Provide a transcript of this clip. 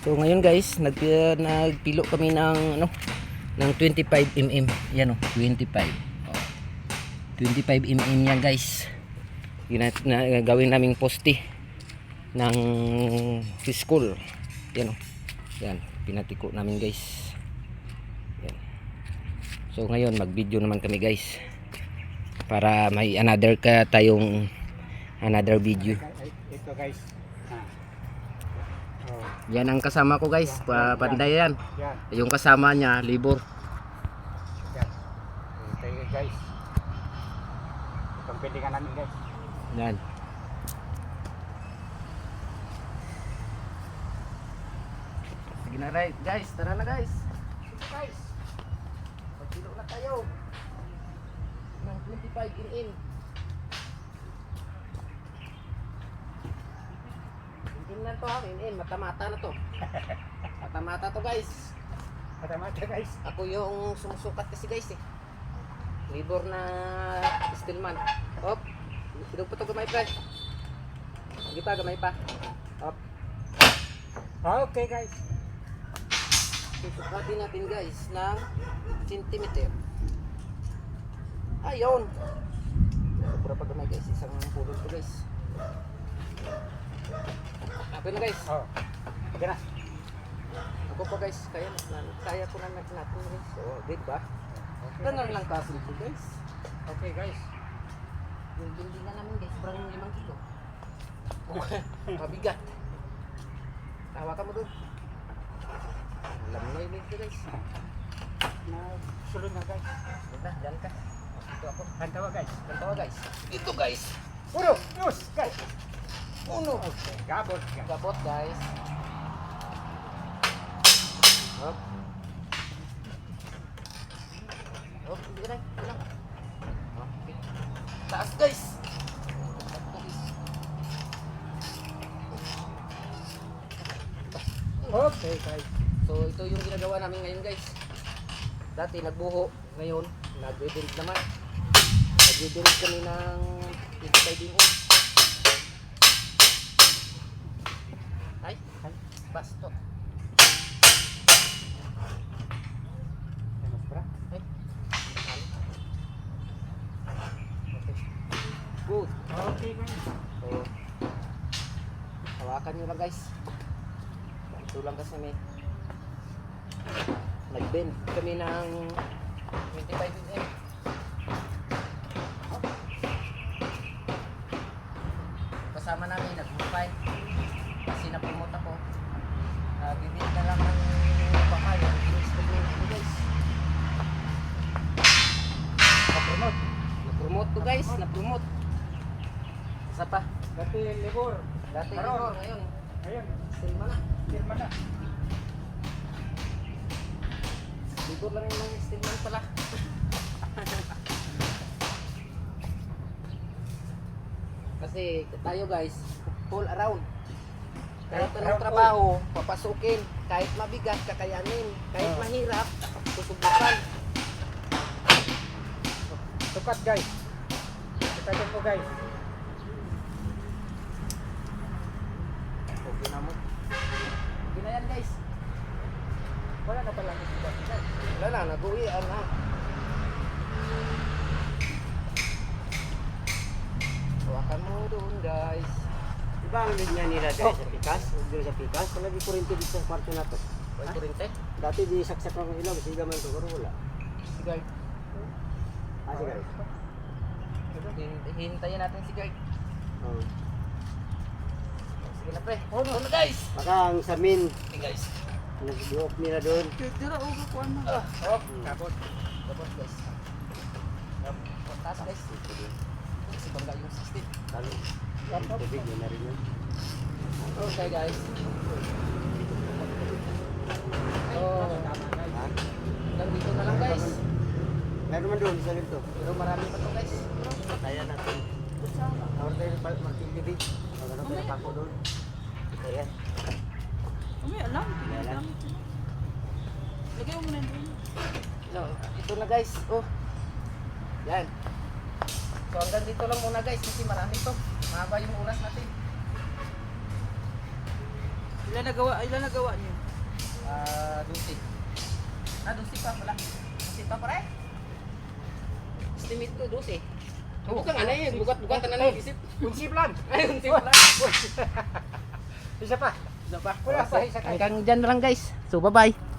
So ngayon guys, nag uh, nagpilo kami ng ano ng 25 mm. Yan oh, 25. Oh. 25 mm yan guys. Yun na, gawin naming poste ng school. Yan oh. Yan, pinatiko namin guys. Yan. So ngayon mag-video naman kami guys. Para may another ka tayong another video. Ito guys. Yan ang kasama ko guys, pa panday yan. Yung kasama niya, libor. Yan. Guys. Itong pilihan namin guys. Yan. Sige na right, guys. Tara na guys. Sige guys. Magkilo na tayo. Ng 25 in in. Na to ha, in in. Mata-mata na to. Mata-mata to guys. Mata-mata guys. Ako yung sumusukat kasi guys eh. Libor na stillman. Op. Pinag pa to gamay pa. Hindi pa, gamay pa. Op. Ah, okay guys. Susukatin natin guys ng centimeter. Ayun. Sobra pa gamay guys. Isang pulot to guys. Okay na guys. Oh. Okay na. Ako pa guys. Kaya, na- kaya ko na natin guys. So, di ba? Okay, Ganun lang kasi ito guys. Okay guys. Yung building na namin guys, sobrang limang kilo. Mabigat. Tawa ka mo doon. Alam mo na yun ito guys. Na sulod na guys. Dito, dyan ka. Dito ako. Kantawa guys. Kantawa guys. Dito guys. Uno, dos, guys. Uno. Okay, gabot guys. Gabot guys. Hop. Hop, hindi na. Okay. Taas guys. Okay guys. So ito yung ginagawa namin ngayon guys. Dati nagbuho, ngayon nagbe-build naman. Nagbe-build kami ng 25 din basto. Good. Okay guys. So, hawakan nyo lang guys. Ito lang kasi may nag-bend kami ng 25 mm. Kasama namin guys, na-promote. Isa pa. Dati libor. Dati libor, ngayon. Ayun. Silma na. Firma na. Libor lang yung stillman pala. Kasi tayo guys, all around. Kahit anong trabaho, papasukin. Kahit mabigat, kakayanin. Kahit Ah. mahirap, susubukan. Tukat guys. Tukat po guys. Okay na mo. Okay na yan guys. Wala na pala guys. guys. Wala na, nag-uwian na. Hawakan mo doon guys. Diba ang linya nila dahil sa pikas? Dito sa pikas? Palagi kurinti dito sa kwarto na to. May kurente. Dati di saksak ang ilaw, siga man to, pero wala. Sige. Ah, sige. Hin- Hintayin natin si Gert. Oh. Sige na pre. Oh, no. na guys. Baka ang samin, Okay guys. nag-buhok nila doon. Ah, oh. Gabot. Dapat guys. Taas guys. Kasi bangga yung 16. Talo. Tubig, yun na rin yun. Okay guys. Oh, hanggang dito na lang guys. Meron man doon sa dito. Pero marami pa to guys. Kaya natin. Tawar tayo pa, Martin TV. Magano tayo pa ko doon. Kaya. Umi, alam. Lagay mo doon. No, ito na guys. Oh. Yan. So hanggang dito lang muna guys kasi marami to. Mahaba yung oras natin. Ilan nagawa, ilan nagawa niyo? Ah, dusi. Ah, 12 pa pala. 12 pa pare. Estimate ko 12. Oh, bukan ano yun, bukat-bukat na lang isip. Kunsi plan. Ay, unti pala. Isa pa. Isa pa. Wala pa, isa ka. Hanggang dyan na lang guys. So, bye-bye.